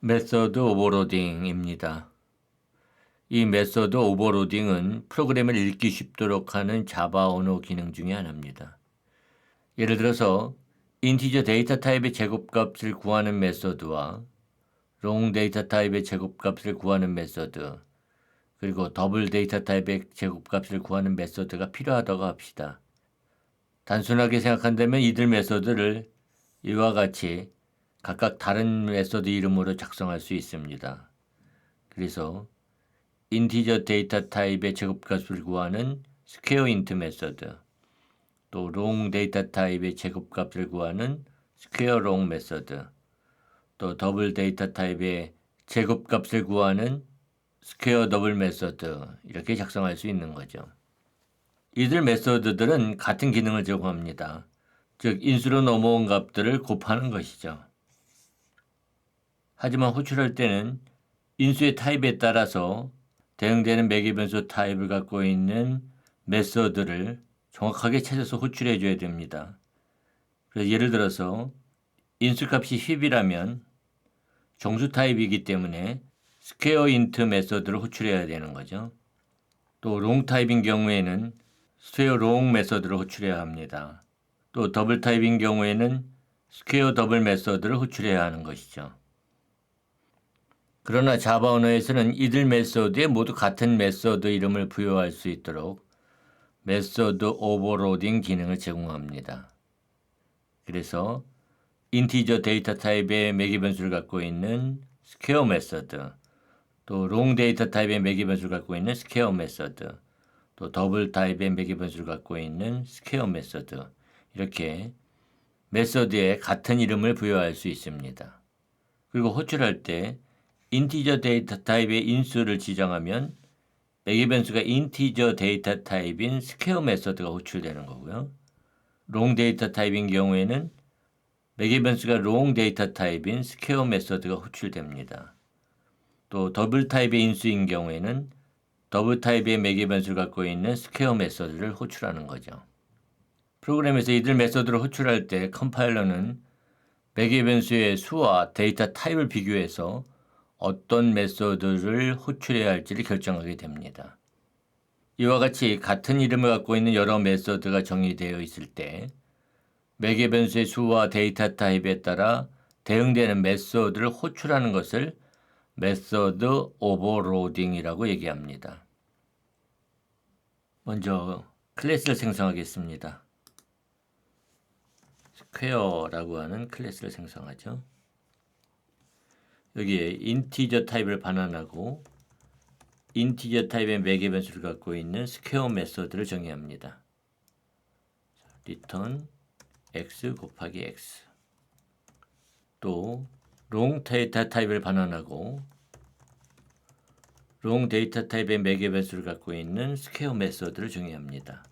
메서드 오버로딩입니다. 이 메서드 오버로딩은 프로그램을 읽기 쉽도록 하는 자바 언어 기능 중의 하나입니다. 예를 들어서 인티저 데이터 타입의 제곱값을 구하는 메서드와 롱 데이터 타입의 제곱값을 구하는 메서드 그리고 더블 데이터 타입의 제곱값을 구하는 메서드가 필요하다고 합시다. 단순하게 생각한다면 이들 메서드를 이와 같이 각각 다른 메서드 이름으로 작성할 수 있습니다. 그래서 인티저 데이터 타입의 제곱값을 구하는 스퀘어 인트 메서드 또 롱 데이터 타입의 제곱값을 구하는 스퀘어 롱 메서드 또 더블 데이터 타입의 제곱값을 구하는 스퀘어 더블 메서드 이렇게 작성할 수 있는 거죠. 이들 메서드들은 같은 기능을 제공합니다. 즉 인수로 넘어온 값들을 곱하는 것이죠. 하지만 호출할 때는 인수의 타입에 따라서 대응되는 매개 변수 타입을 갖고 있는 메서드를 정확하게 찾아서 호출해 줘야 됩니다. 그래서 예를 들어서 인수값이 10이라면 정수 타입이기 때문에 스퀘어 인트 메서드를 호출해야 되는 거죠. 또 롱 타입인 경우에는 스퀘어 롱 메서드를 호출해야 합니다. 또 더블 타입인 경우에는 스퀘어 더블 메서드를 호출해야 하는 것이죠. 그러나 자바 언어에서는 이들 메소드에 모두 같은 메소드 이름을 부여할 수 있도록 메소드 오버로딩 기능을 제공합니다. 그래서 인티저 데이터 타입의 매개 변수를 갖고 있는 스퀘어 메소드, 또 롱 데이터 타입의 매개 변수를 갖고 있는 스퀘어 메소드, 또 더블 타입의 매개 변수를 갖고 있는 스퀘어 메소드 이렇게 메소드에 같은 이름을 부여할 수 있습니다. 그리고 호출할 때 인티저 데이터 타입의 인수를 지정하면 매개 변수가 인티저 데이터 타입인 스퀘어 메서드가 호출되는 거고요. 롱 데이터 타입인 경우에는 매개 변수가 롱 데이터 타입인 스퀘어 메서드가 호출됩니다. 또 더블 타입의 인수인 경우에는 더블 타입의 매개 변수를 갖고 있는 스퀘어 메서드를 호출하는 거죠. 프로그램에서 이들 메서드를 호출할 때 컴파일러는 매개 변수의 수와 데이터 타입을 비교해서 어떤 메소드를 호출해야 할지를 결정하게 됩니다. 이와 같이 같은 이름을 갖고 있는 여러 메소드가 정의되어 있을 때 매개 변수의 수와 데이터 타입에 따라 대응되는 메소드를 호출하는 것을 메소드 오버로딩이라고 얘기합니다. 먼저 클래스를 생성하겠습니다. 스퀘어라고 하는 클래스를 생성하죠. 여기에 인티저 타입을 반환하고 인티저 타입의 매개 변수를 갖고 있는 스퀘어 메서드를 정의합니다. 리턴 x 곱하기 x 또롱 데이터 타입을 반환하고 롱 데이터 타입의 매개 변수를 갖고 있는 스퀘어 메서드를 정의합니다.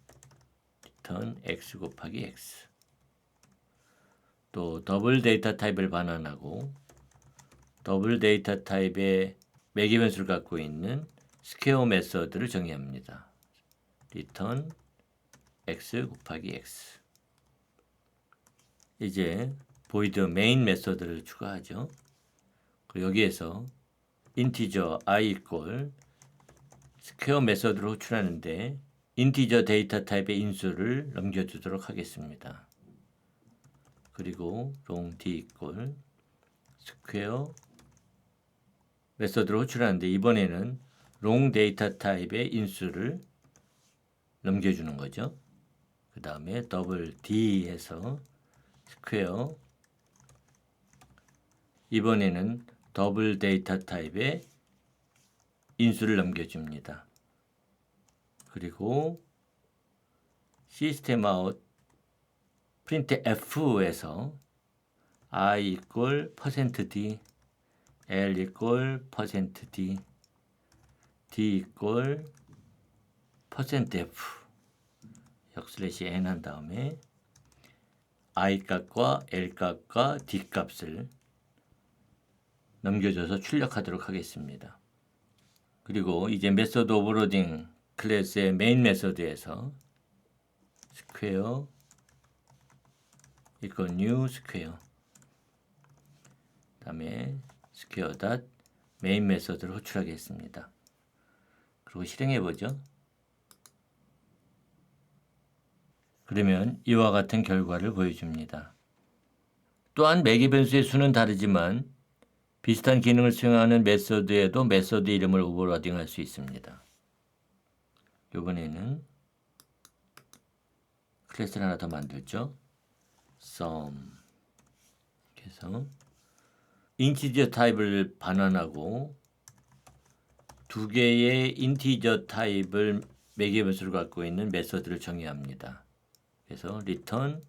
리턴 x 곱하기 x 또 더블 데이터 타입을 반환하고 더블 데이터 타입의 매개 변수를 갖고 있는 스퀘어 메서드를 정의합니다. return x 곱하기 x 이제 void main 메서드를 추가하죠. 여기에서 인티저 i 이꼴 스퀘어 메서드로 호출하는데 인티저 데이터 타입의 인수를 넘겨주도록 하겠습니다. 그리고 long d 이꼴 스퀘어 메서드로 호출하는데 이번에는 롱 데이터 타입의 인수를 넘겨주는 거죠. 그 다음에 더블 D에서 스퀘어 이번에는 더블 데이터 타입의 인수를 넘겨줍니다. 그리고 시스템 아웃 프린트 F에서 i 이퀄 퍼센트 %d L 이꼴 퍼센트 D. D 이꼴 퍼센트 F. 역슬래시 N 한 다음에 I 값과 L 값과 D 값을 넘겨줘서 출력하도록 하겠습니다. 그리고 이제 메서드 오버로딩 클래스의 메인 메서드에서 스퀘어 이거 뉴 스퀘어 다음에 스퀘어 닷 메인 메서드를 호출하겠습니다. 그리고 실행해 보죠. 그러면 이와 같은 결과를 보여줍니다. 또한 매개 변수의 수는 다르지만 비슷한 기능을 수행하는 메서드에도 메서드 이름을 오버로딩할 수 있습니다. 이번에는 클래스를 하나 더 만들죠. sum 그래서 인티저 타입을 반환하고 두 개의 인티저 타입을 매개 변수를 갖고 있는 메서드를 정의합니다. 그래서 return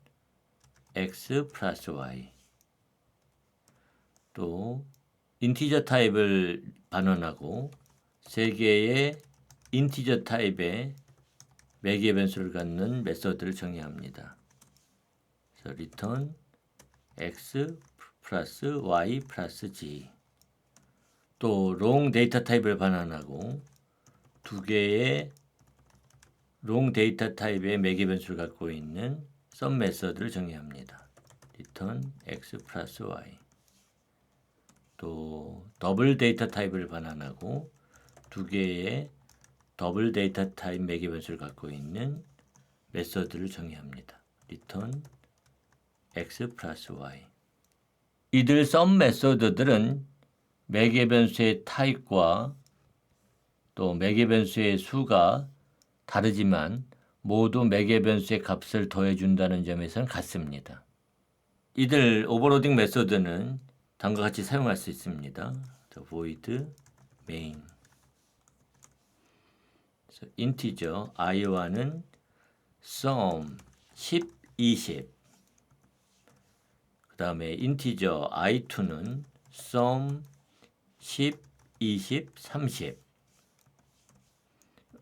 x 플러스 y 또 인티저 타입을 반환하고 세 개의 인티저 타입의 매개 변수를 갖는 메서드를 정의합니다. 그래서 return x 플러스 y 플러스 g 또 long 데이터 타입을 반환하고 두 개의 long 데이터 타입의 매개 변수를 갖고 있는 sum 메서드를 정의합니다. return x 플러스 y 또 더블 데이터 타입을 반환하고 두 개의 더블 데이터 타입 매개 변수를 갖고 있는 메서드를 정의합니다. return x 플러스 y 이들 썸 메서드들은 매개 변수의 타입과 또 매개 변수의 수가 다르지만 모두 매개 변수의 값을 더해준다는 점에서는 같습니다. 이들 오버로딩 메서드는 다음과 같이 사용할 수 있습니다. void main 인티저 i와는 sum 10, 20. 그 다음에 인티저 i2는 sum 10, 20, 30.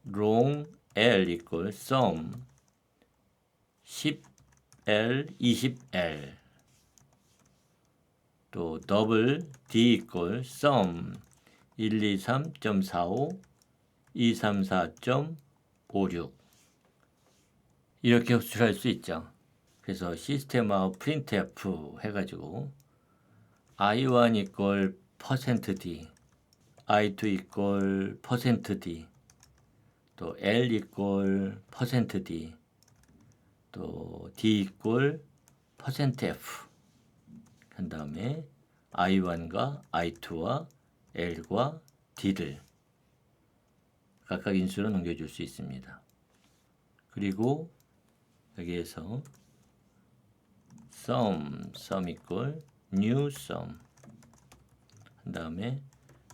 long l equal sum 10l, 20l. 또 더블 d equal sum 123.45 234.56 이렇게 호출할 수 있죠. 그래서 시스템하고 printf 해가지고 i1 equal %d i2 equal %d 또 l equal %d 또 d equal %f 한 다음에 i1과 i2와 l과 d를 각각 인수로 넘겨줄 수 있습니다. 그리고 여기에서 sum, sum equal new sum 한 다음에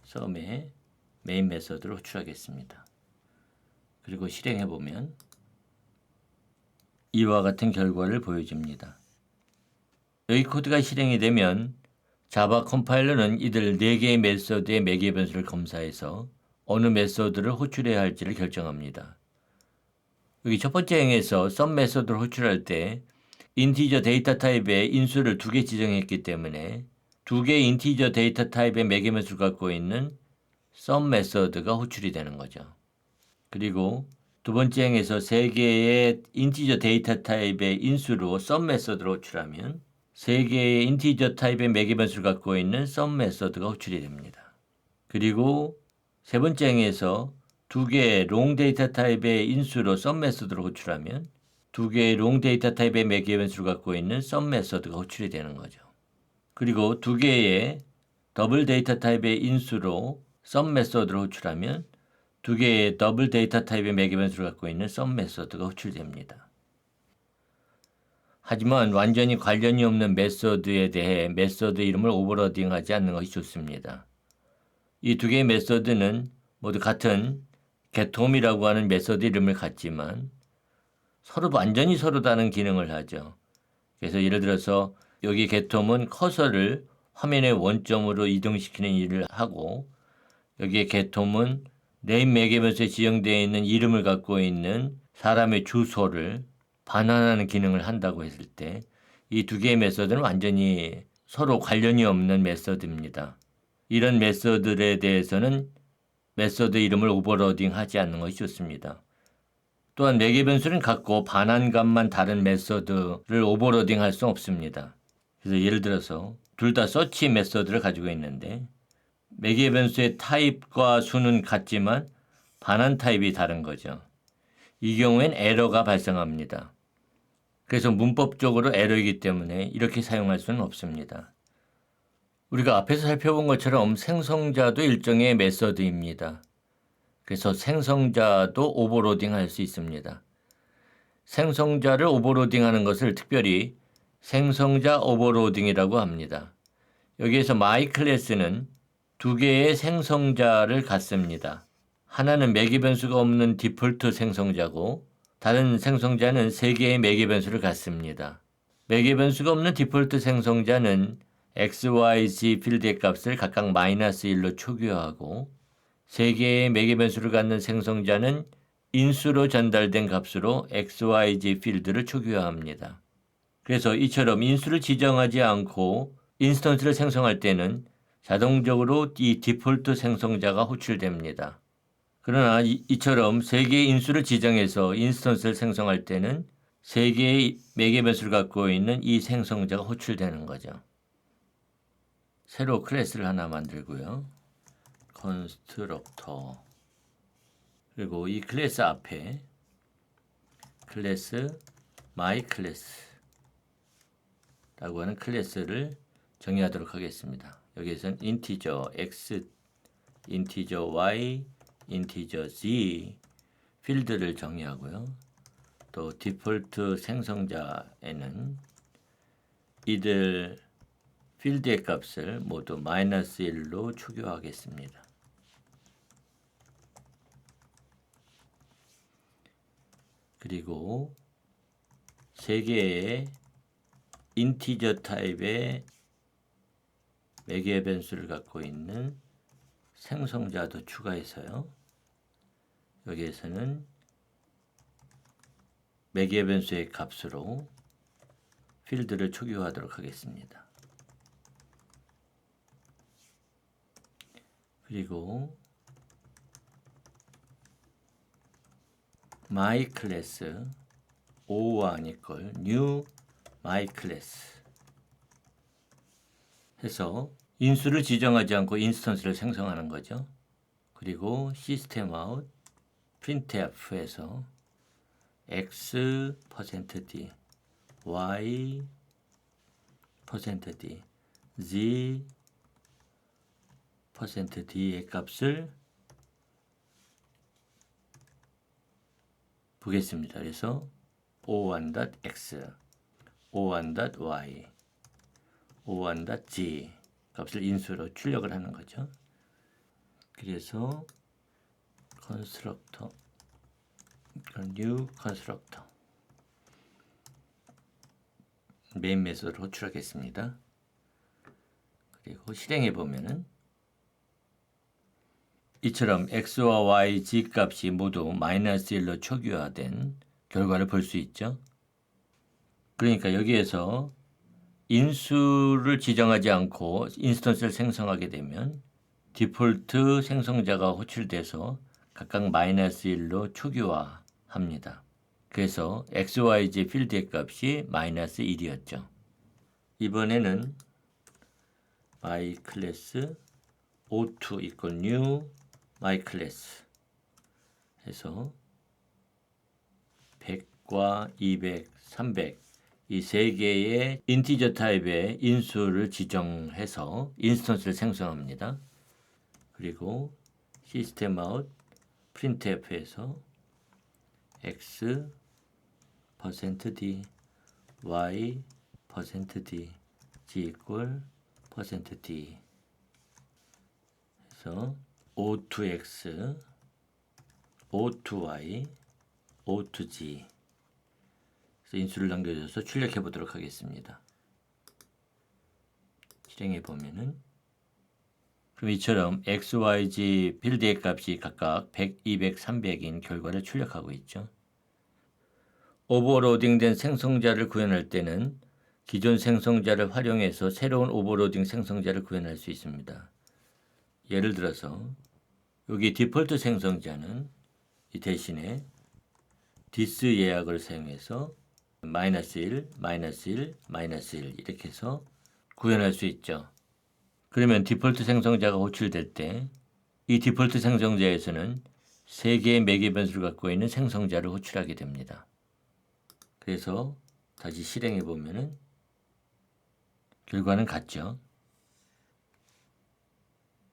sum의 메인 메서드를 호출하겠습니다. 그리고 실행해 보면 이와 같은 결과를 보여줍니다. 여기 코드가 실행이 되면 자바 컴파일러는 이들 4개의 메서드의 매개 변수를 검사해서 어느 메서드를 호출해야 할지를 결정합니다. 여기 첫 번째 행에서 썸 메서드를 호출할 때 인티저 데이터 타입의 인수를 두 개 지정했기 때문에 두 개의 인티저 데이터 타입의 매개변수를 갖고 있는 썸 메서드가 호출이 되는 거죠. 그리고 두 번째 행에서 세 개의 인티저 데이터 타입의 인수로 썸 메서드를 호출하면 세 개의 인티저 타입의 매개변수를 갖고 있는 썸 메서드가 호출이 됩니다. 그리고 세 번째 행에서 두 개의 롱 데이터 타입의 인수로 썸 메서드를 호출하면 두 개의 롱 데이터 타입의 매개 변수를 갖고 있는 썸 메서드가 호출이 되는 거죠. 그리고 두 개의 더블 데이터 타입의 인수로 썸 메서드를 호출하면 두 개의 더블 데이터 타입의 매개 변수를 갖고 있는 썸 메서드가 호출됩니다. 하지만 완전히 관련이 없는 메서드에 대해 메서드 이름을 오버로딩하지 않는 것이 좋습니다. 이 두 개의 메서드는 모두 같은 getHome이라고 하는 메서드 이름을 갖지만 서로 완전히 서로 다른 기능을 하죠. 그래서 예를 들어서 여기 getHome은 커서를 화면의 원점으로 이동시키는 일을 하고 여기에 getHome은 네임 매개변수에 지정되어 있는 이름을 갖고 있는 사람의 주소를 반환하는 기능을 한다고 했을 때 이 두 개의 메서드는 완전히 서로 관련이 없는 메서드입니다. 이런 메서드에 대해서는 메서드 이름을 오버로딩 하지 않는 것이 좋습니다. 또한 매개 변수는 같고 반환값만 다른 메서드를 오버로딩 할 수 없습니다. 그래서 예를 들어서 둘 다 서치 메서드를 가지고 있는데 매개 변수의 타입과 수는 같지만 반환 타입이 다른 거죠. 이 경우엔 에러가 발생합니다. 그래서 문법적으로 에러이기 때문에 이렇게 사용할 수는 없습니다. 우리가 앞에서 살펴본 것처럼 생성자도 일종의 메서드입니다. 그래서 생성자도 오버로딩 할 수 있습니다. 생성자를 오버로딩 하는 것을 특별히 생성자 오버로딩이라고 합니다. 여기에서 my 클래스는 두 개의 생성자를 갖습니다. 하나는 매개 변수가 없는 디폴트 생성자고 다른 생성자는 세 개의 매개 변수를 갖습니다. 매개 변수가 없는 디폴트 생성자는 x, y, z 필드의 값을 각각 마이너스 1로 초기화하고 세 개의 매개 변수를 갖는 생성자는 인수로 전달된 값으로 x, y, z 필드를 초기화합니다. 그래서 이처럼 인수를 지정하지 않고 인스턴스를 생성할 때는 자동적으로 이 디폴트 생성자가 호출됩니다. 그러나 이, 이처럼 세 개의 인수를 지정해서 인스턴스를 생성할 때는 세 개의 매개 변수를 갖고 있는 이 생성자가 호출되는 거죠. 새로 클래스를 하나 만들고요. 컨스트럭터 그리고 이 클래스 앞에 클래스 my 클래스 라고 하는 클래스를 정의하도록 하겠습니다. 여기에서는 인티저 x, 인티저 y, 인티저 z 필드를 정의하고요. 또 디폴트 생성자에는 이들 필드의 값을 모두 마이너스 1로 초기화하겠습니다. 그리고 세 개의 인티저 타입의 매개 변수를 갖고 있는 생성자도 추가해서요. 여기에서는 매개 변수의 값으로 필드를 초기화하도록 하겠습니다. 그리고 my class o1 equal new my class 해서 인수를 지정하지 않고 인스턴스를 생성하는 거죠. 그리고 시스템 아웃 printf에서 x %d y %d z %d의 값을 보겠습니다. 그래서 o1.x, o1.y, o1.g 값을 인수로 출력을 하는 거죠. 그래서 constructor, new constructor 메인 메소드로 호출하겠습니다. 그리고 실행해 보면은 이처럼 x와 y, z 값이 모두 마이너스 1로 초기화된 결과를 볼 수 있죠. 그러니까 여기에서 인수를 지정하지 않고 인스턴스를 생성하게 되면 디폴트 생성자가 호출돼서 각각 마이너스 1로 초기화합니다. 그래서 xyz 필드의 값이 마이너스 1이었죠. 이번에는 my 클래스 o2 equal new my class 해서 100과 200, 300 이 세 개의 인티저 타입의 인수를 지정해서 인스턴스를 생성합니다. 그리고 시스템 아웃 printf에서 x %d y %d g equal %d 해서 O2X, O2Y, O2G 그래서 인수를 남겨줘서 출력해 보도록 하겠습니다. 실행해 보면은 그럼 이처럼 X, Y, Z 빌드의 값이 각각 100, 200, 300인 결과를 출력하고 있죠. 오버로딩된 생성자를 구현할 때는 기존 생성자를 활용해서 새로운 오버로딩 생성자를 구현할 수 있습니다. 예를 들어서 여기 디폴트 생성자는 이 대신에 디스 예약을 사용해서 마이너스 1, 마이너스 1, 마이너스 1 이렇게 해서 구현할 수 있죠. 그러면 디폴트 생성자가 호출될 때 이 디폴트 생성자에서는 세 개의 매개 변수를 갖고 있는 생성자를 호출하게 됩니다. 그래서 다시 실행해 보면은 결과는 같죠.